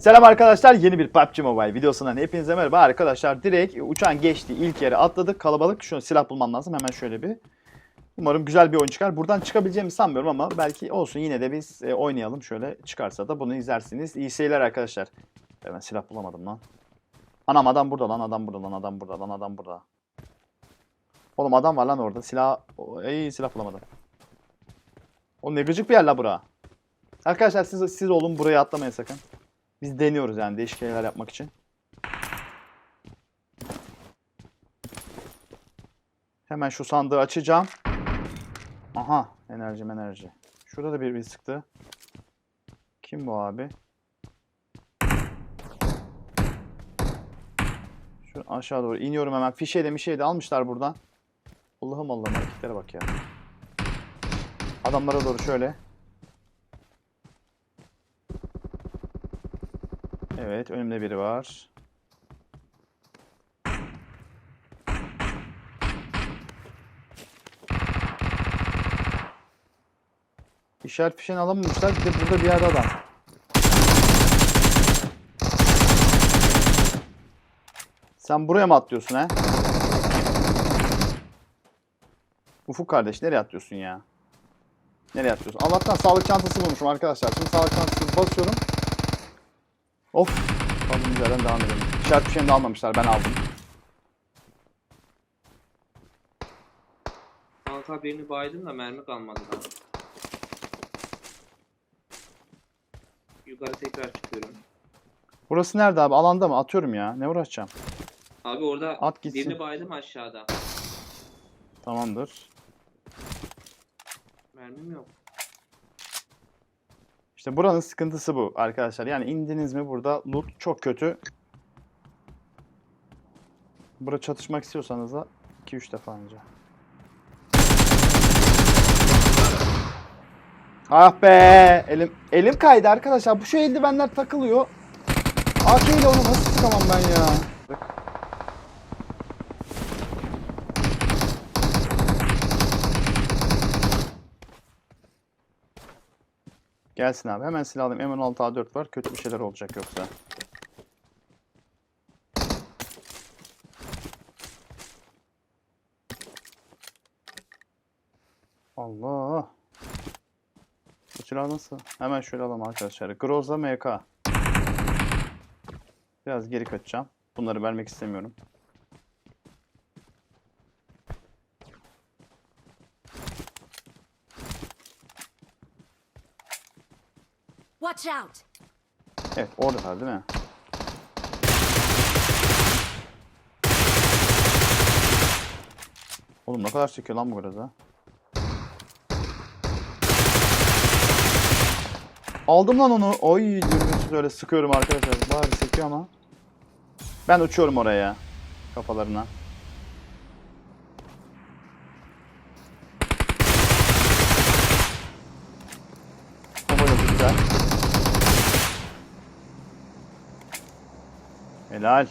Selam arkadaşlar yeni bir PUBG Mobile videosundan hepinize merhaba. Arkadaşlar direkt uçağın geçti ilk yere atladık. Kalabalık şunu silah bulmam lazım hemen şöyle bir. Umarım güzel bir oyun çıkar. Buradan çıkabileceğimi sanmıyorum ama belki olsun yine de biz e, oynayalım. Şöyle çıkarsa da bunu izlersiniz. İyi seyirler arkadaşlar. Ben silah bulamadım lan. Anam adam burada lan adam burada lan adam burada lan adam burada. Oğlum adam var lan orada. Silah Ey silah bulamadım. Oğlum ne gıcık bir yer la bura. Arkadaşlar siz, siz olun buraya atlamayın sakın biz deniyoruz yani değişik şeyler yapmak için. Hemen şu sandığı açacağım. Aha enerji enerji. Şurada da bir bir sıktı. Kim bu abi? Şu aşağı doğru iniyorum hemen. Fişeyi de mişeyi de almışlar buradan. Allah'ım Allah'ım hareketlere bak ya. Adamlara doğru şöyle. Evet, önümde biri var. İşaret fişeni alamamışlar. Bir de burada bir yerde adam. Sen buraya mı atlıyorsun he? Ufuk kardeş nereye atlıyorsun ya? Nereye atlıyorsun? Allah'tan sağlık çantası bulmuşum arkadaşlar. Şimdi sağlık çantasını basıyorum. Of. Kaldığımız yerden devam edelim. İşaret fişeğini de almamışlar. Ben aldım. Kanka birini baydım da mermi kalmadı daha. Yukarı tekrar çıkıyorum. Burası nerede abi? Alanda mı? Atıyorum ya. Ne uğraşacağım? Abi orada At gitsin. birini baydım aşağıda. Tamamdır. Mermim yok. İşte buranın sıkıntısı bu arkadaşlar. Yani indiniz mi burada loot çok kötü. Burada çatışmak istiyorsanız da 2-3 defa önce. Ah be! Elim elim kaydı arkadaşlar. Bu şu eldivenler takılıyor. AK ile onu nasıl sıkamam ben ya? Gelsin abi. Hemen silah alayım. M16 A4 var. Kötü bir şeyler olacak yoksa. Allah. Bu silah nasıl? Hemen şöyle alalım arkadaşlar. Groza MK. Biraz geri kaçacağım. Bunları vermek istemiyorum. Watch out! Evet oradalar değil mi? Oğlum ne kadar çekiyor lan bu Groza? Aldım lan onu. Oy dürbünsüz öyle sıkıyorum arkadaşlar. Bari sekiyor ama. Ben uçuyorum oraya. Kafalarına. Kafa yok güzel. Helal.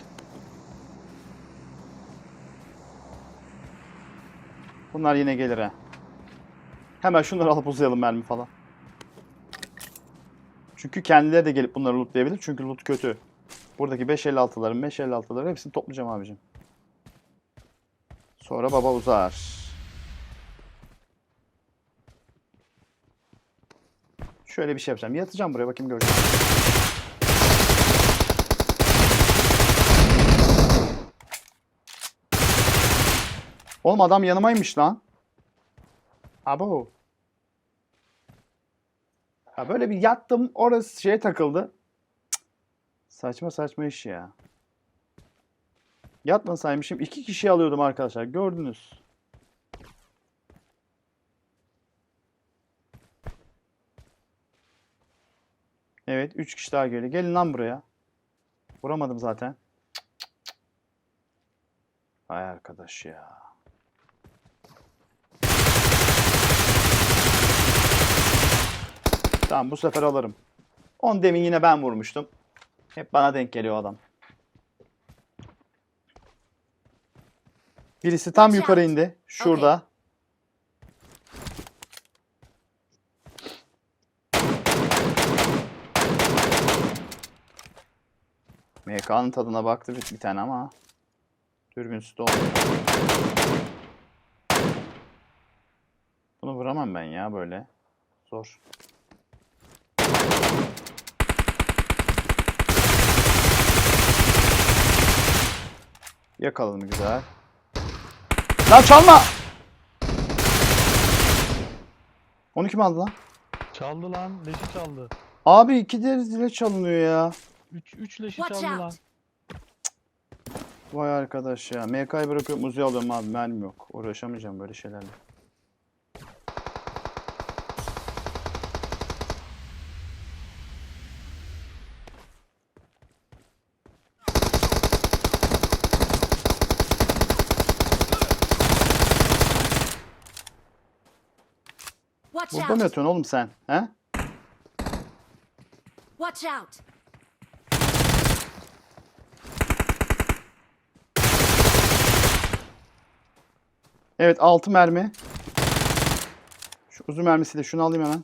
Bunlar yine gelir ha. Hemen şunları alıp uzayalım mermi falan. Çünkü kendileri de gelip bunları lootlayabilir. Çünkü loot kötü. Buradaki 556'ların 556'ların hepsini toplayacağım abicim. Sonra baba uzar. Şöyle bir şey yapacağım. Yatacağım buraya bakayım göreceğim. Oğlum adam yanımaymış lan. Abo. Ha böyle bir yattım orası şeye takıldı. Cık. Saçma saçma iş ya. Yatmasaymışım iki kişi alıyordum arkadaşlar gördünüz. Evet üç kişi daha geliyor. Gelin lan buraya. Vuramadım zaten. Cık, cık, cık. Ay arkadaş ya. Tamam bu sefer alırım. On demin yine ben vurmuştum. Hep bana denk geliyor adam. Birisi tam Watch yukarı out. indi. Şurada. MK'nın tadına baktı bir, bir tane ama. Dürbünsüz de oldu. Bunu vuramam ben ya böyle. Zor. Yakaladım güzel. Lan çalma! Onu kim aldı lan? Çaldı lan. Leşi çaldı. Abi iki de zile çalınıyor ya. 3 3 leşi Watch çaldı lan. out! Vay arkadaş ya. MK'yı bırakıp muzuyu alıyorum abi. Mermim yok. Uğraşamayacağım böyle şeylerle. Watch Burada mı out! yatıyorsun oğlum sen? He? Watch out! Evet 6 mermi. Şu uzun mermisiyle şunu alayım hemen.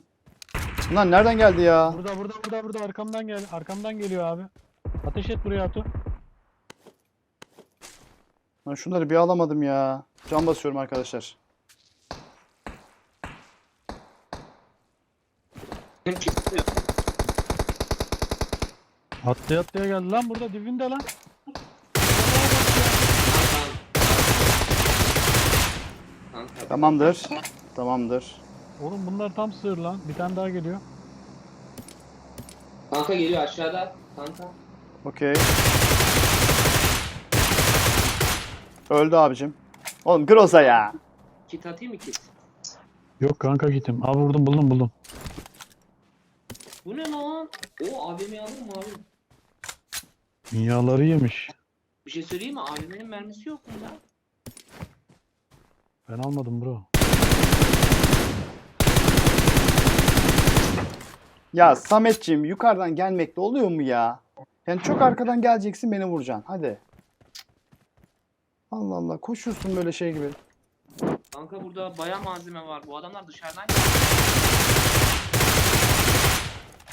Bunlar nereden geldi ya? Burada burada burada burada arkamdan gel. Arkamdan geliyor abi. Ateş et buraya Atu. Lan şunları bir alamadım ya. Can basıyorum arkadaşlar. Kim çıktı? Atlaya atlaya geldi lan burada dibinde lan. Kanka. Tamamdır. Tamamdır. Oğlum bunlar tam sığır lan. Bir tane daha geliyor. Kanka geliyor aşağıda. Kanka. Okey. Öldü abicim. Oğlum Groza ya. Kit atayım mı kit? Yok kanka gittim. Abi vurdum buldum buldum. Bu ne lan? O AVM'yi alır mı abi? Dünyaları yemiş. Bir şey söyleyeyim mi? AVM'nin mermisi yok bunda. Ben almadım bro. Ya Sametciğim yukarıdan gelmekte oluyor mu ya? Yani çok arkadan geleceksin beni vuracaksın. Hadi. Allah Allah koşuyorsun böyle şey gibi. Kanka burada baya malzeme var. Bu adamlar dışarıdan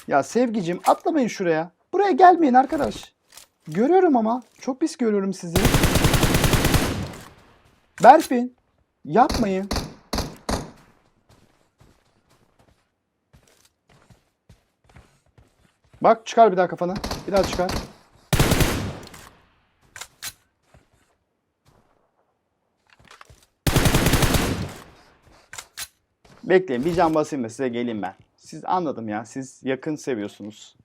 Ya sevgicim atlamayın şuraya. Buraya gelmeyin arkadaş. Görüyorum ama. Çok pis görüyorum sizi. Berfin. Yapmayın. Bak çıkar bir daha kafanı. Bir daha çıkar. Bekleyin bir can basayım da size geleyim ben. Siz anladım ya. Siz yakın seviyorsunuz.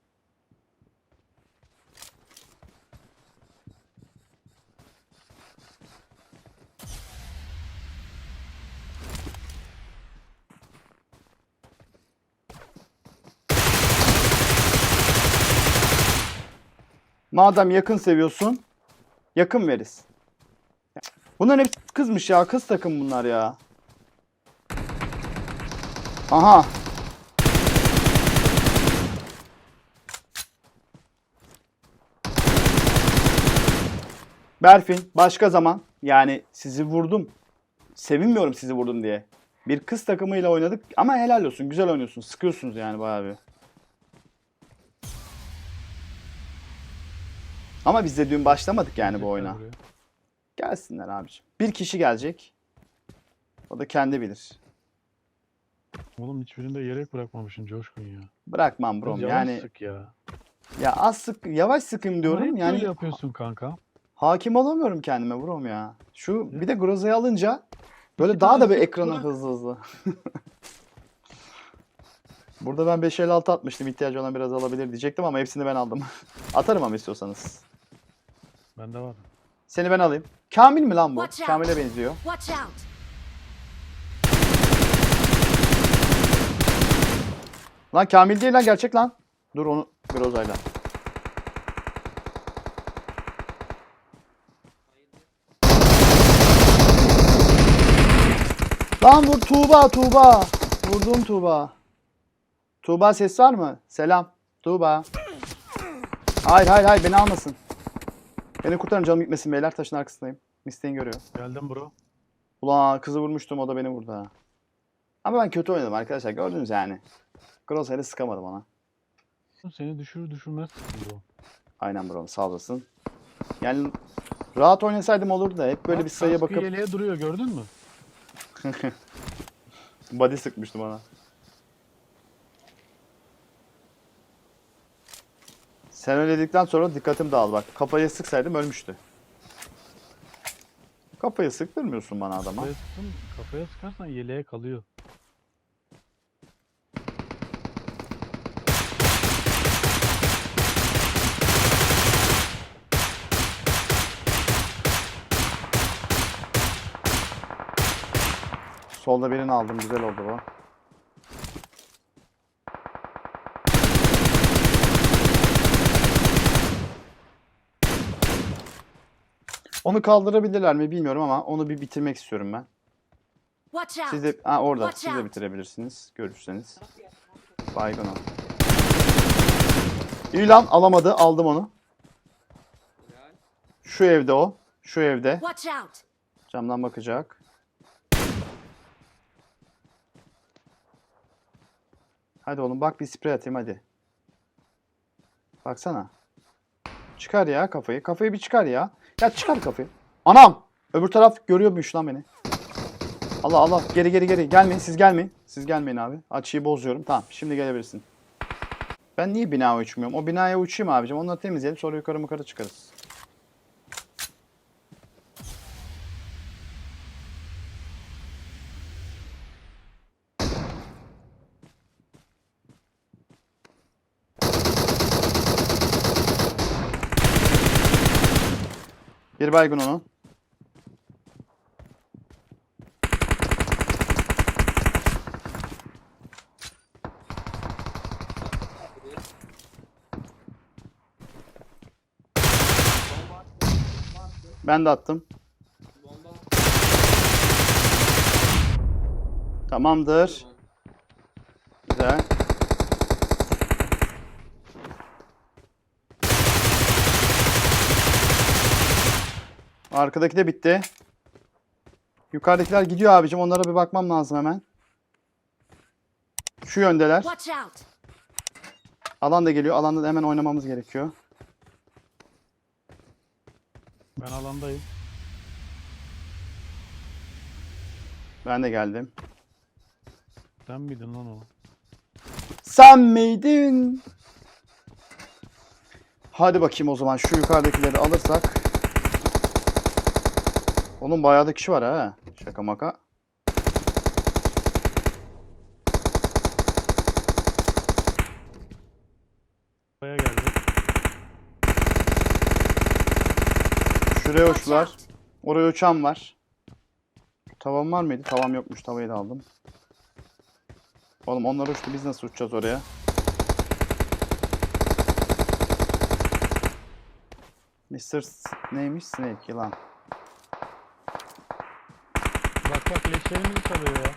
Madem yakın seviyorsun, yakın veririz. Bunların hep kızmış ya. Kız takım bunlar ya. Aha. Berfin başka zaman yani sizi vurdum. Sevinmiyorum sizi vurdum diye. Bir kız takımıyla oynadık ama helal olsun. Güzel oynuyorsunuz. Sıkıyorsunuz yani bayağı bir. Ama biz de dün başlamadık yani bu oyuna. Gelsinler abiciğim. Bir kişi gelecek. O da kendi bilir. Oğlum hiçbirinde yelek bırakmamışsın Coşkun ya. Bırakmam brom. Yavaş Yani sık ya. ya az sık yavaş sıkayım diyorum. Hep Yani böyle yapıyorsun kanka. hakim olamıyorum kendime brom ya. Şu bir de Groza'yı alınca böyle İki daha da tane bir sık ekrana bırak. hızlı hızlı. Burada ben 556 atmıştım. İhtiyacı olan biraz alabilir diyecektim ama hepsini ben aldım. Atarım ama istiyorsanız. Bende var. Seni ben alayım. Kamil mi lan bu? Watch out. Kamil'e benziyor. Watch out! Lan Kamil değil lan gerçek lan. Dur onu Groza'yla. Lan vur Tuğba Tuğba. Vurdum Tuğba. Tuğba ses var mı? Selam. Tuğba. Hayır hayır hayır beni almasın. Beni kurtarın canım gitmesin beyler taşın arkasındayım. Misteğin görüyor. Geldim bro. Ulan kızı vurmuştum o da beni vurdu ha. Ama ben kötü oynadım arkadaşlar gördünüz yani. Crosshairs'ı sıkamadım ona. Seni düşürür düşürmez bro. Aynen bro sağ olasın. Yani rahat oynasaydım olurdu da hep böyle Bak, bir sayıya bakıp yeleğe duruyor gördün mü? body sıkmıştı bana. Sen öyle dedikten sonra dikkatim dağıldı bak. Kafayı sıksaydım ölmüştü. Kafayı sıktırmıyorsun bana adama. Kafaya, sıktın, kafaya sıkarsan yeleğe kalıyor. Solda birini aldım. Güzel oldu bu. Onu kaldırabilirler mi bilmiyorum ama onu bir bitirmek istiyorum ben. Siz de ha, orada siz de bitirebilirsiniz görürseniz. Baygın o. İyi lan alamadı aldım onu. Şu evde o. Şu evde. Camdan bakacak. Hadi oğlum bak bir sprey atayım hadi. Baksana. Çıkar ya kafayı. Kafayı bir çıkar ya. Ya çıkar kafayı. Anam! Öbür taraf görüyormuş lan beni. Allah Allah. Geri geri geri. Gelmeyin siz gelmeyin. Siz gelmeyin abi. Açıyı bozuyorum. Tamam şimdi gelebilirsin. Ben niye binaya uçmuyorum? O binaya uçayım abicim. Onları temizleyelim sonra yukarı yukarı çıkarız. Bir baygın attı. Ben de attım. Tamamdır. Güzel. Arkadaki de bitti. Yukarıdakiler gidiyor abicim. Onlara bir bakmam lazım hemen. Şu yöndeler. Alan da geliyor. Alanda da hemen oynamamız gerekiyor. Ben alandayım. Ben de geldim. Sen miydin lan o? Sen miydin? Hadi bakayım o zaman şu yukarıdakileri alırsak. Oğlum bayağı da kişi var ha. Şaka maka. Buraya geldi. Şuraya uçtular. Oraya uçan var. Tavam var mıydı? Tavam yokmuş. Tavayı da aldım. Oğlum onlar uçtu. Biz nasıl uçacağız oraya? Mr. S- neymiş? Snake yılan. Leşlerimizi çalıyor ya.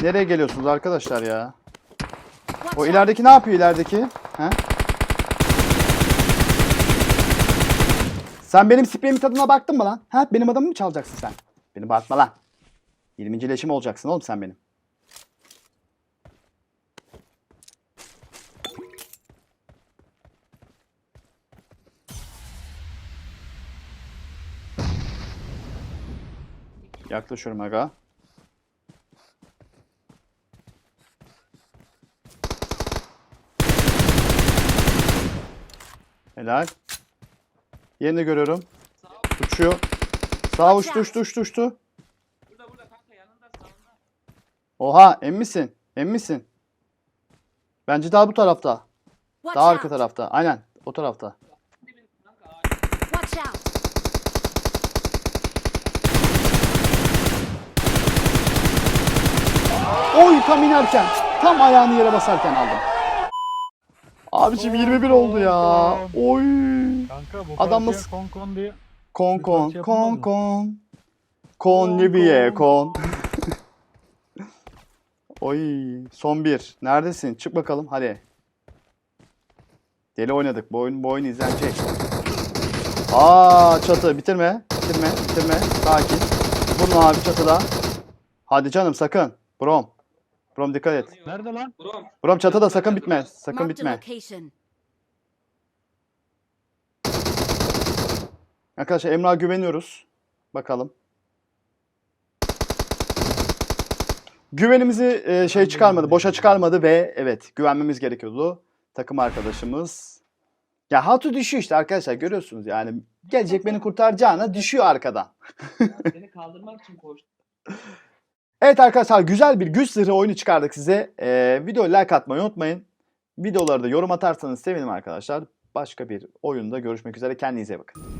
Nereye geliyorsunuz arkadaşlar ya? O ilerideki ne yapıyor ilerideki? He? Sen benim spreyimin tadına baktın mı lan? Ha? Benim adamımı mı çalacaksın sen? Beni bağırtma lan. 20. leşim olacaksın oğlum sen benim. Yaklaşıyorum aga. Helal. Yerini görüyorum. Sağ ol. Uçuyor. Sağ uçtu uçtu uçtu uçtu. Burada burada kanka yanında sağında. Oha emmisin. Emmisin. Bence daha bu tarafta. Daha arka tarafta. Aynen. O tarafta. Dibin kanka ağaç. Watch out! Oy tam inerken. Tam ayağını yere basarken aldım. Abiciğim 21 oldu ya. Oy. Kanka bu Adam nasıl- kon kon diye. Kon kon yapılmaz kon kon. Kon Libiye kon. kon. Oy son bir. Neredesin? Çık bakalım hadi. Deli oynadık. Bu oyun, bu oyun izlenecek. Aa çatı bitirme. Bitirme. Bitirme. Sakin. Vurma abi çatıda. Hadi canım sakın. Brom. Brom dikkat et. Yanıyor. Nerede lan? Brom. Brom çatıda sakın bitme. Sakın Marked a bitme. location. Arkadaşlar Emrah'a güveniyoruz. Bakalım. Güvenimizi e, şey çıkarmadı, boşa çıkarmadı ve evet güvenmemiz gerekiyordu. Takım arkadaşımız. Ya Hatu düşüyor işte arkadaşlar görüyorsunuz yani. Gelecek beni kurtaracağına düşüyor arkadan. Seni kaldırmak için koştu. Evet arkadaşlar güzel bir güç zırhı oyunu çıkardık size. Ee, videoyu like atmayı unutmayın. Videoları da yorum atarsanız sevinirim arkadaşlar. Başka bir oyunda görüşmek üzere. Kendinize bakın.